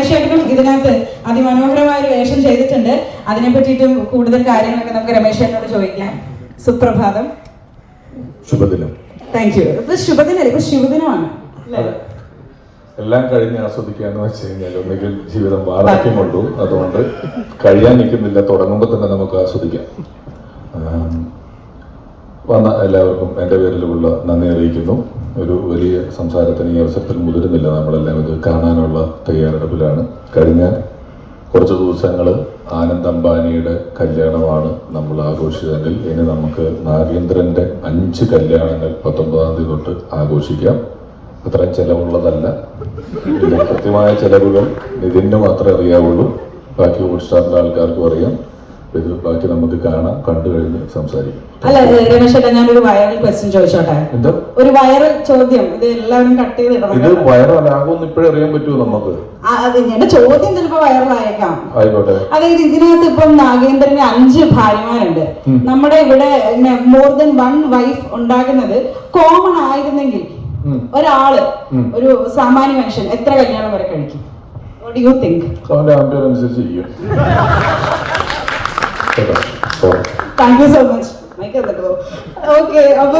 രമേശ് ചേട്ടനും ഇതിനകത്ത് അതിമനോഹരമായ ഒരു വേഷം ചെയ്തിട്ടുണ്ട്. അതിനെ പറ്റിയിട്ടും കൂടുതൽ കാര്യങ്ങളൊക്കെ നമുക്ക് രമേശേട്ടനോട് ചോദിക്കാം. സുപ്രഭാതം. ശുഭദിനം. താങ്ക് യു ഇപ്പൊ ശുഭദിനം ഇപ്പൊ ശുഭദിനമാണ് അല്ലേ? എല്ലാം കഴിഞ്ഞ് ആസ്വദിക്കാന്ന് വെച്ച് കഴിഞ്ഞാൽ ഒന്നുകിൽ ജീവിതം വാർദ്ധക്യമുള്ളൂ കൊണ്ടു അതുകൊണ്ട് കഴിയാൻ നിൽക്കുന്നില്ല. തുടങ്ങുമ്പോൾ തന്നെ നമുക്ക് ആസ്വദിക്കാം. വന്ന എല്ലാവർക്കും എന്റെ പേരിലുള്ള നന്ദി അറിയിക്കുന്നു. ഒരു വലിയ സംസാരത്തിന് ഈ അവസരത്തിൽ മുതിരുന്നില്ല. നമ്മളെല്ലാം ഇത് കാണാനുള്ള തയ്യാറെടുപ്പിലാണ്. കഴിഞ്ഞ കുറച്ച് ദിവസങ്ങൾ ആനന്ദ് അംബാനിയുടെ കല്യാണമാണ് നമ്മൾ ആഘോഷിച്ചതെങ്കിൽ ഇനി നമുക്ക് നാഗേന്ദ്രന്റെ അഞ്ച് കല്യാണങ്ങൾ പത്തൊമ്പതാം തീയതി തൊട്ട് ആഘോഷിക്കാം. അത്രയും ചെലവുള്ളതല്ല. കൃത്യമായ ചിലവുകൾ നിതിന് മാത്രമേ അറിയാവുള്ളൂ. ബാക്കി ഹോട്ട്സ്റ്റാറിന്റെ ആൾക്കാർക്കും അറിയാം. ഇത് ബാക്കി നമുക്ക് കാണാം കണ്ടു കഴിഞ്ഞ് സംസാരിക്കാം. അല്ല രമേശേട്ടാ ഞാനൊരു വൈറൽ ക്വസ്റ്റ്യൻ ചോദിച്ചോട്ടെ? എന്തോ? ഒരു വൈറൽ ചോദ്യം. ഇത് എല്ലാവരും കട്ട് ചെയ്ത് ഇത് വൈറലാകുമെന്ന് ഇപ്പോഴേ അറിയാൻ പറ്റുമോ നമുക്ക്. അത് എന്റെ ചോദ്യം ചിലപ്പോ വൈറലായേക്കാം ആയിക്കോട്ടെ. അതായത് ഇതിനകത്ത് ഇപ്പം നാഗേന്ദ്രന് അഞ്ച് ഭാര്യമാരുണ്ട്. നമ്മുടെ ഇവിടെ മോർ ദൻ വൺ വൈഫ് ഉണ്ടാകുന്നത് കോമൺ ആയിരുന്നെങ്കിൽ. ഒരാൾ ഒരു സാമാന്യ മനുഷ്യൻ എത്ര കല്യാണം വരെ കഴിക്കും? യു തിങ്ക് അവന്റെ ആംബിയർ അനുസരിച്ച് ചെയ്യും thank you so much mike okay അപ്പൊ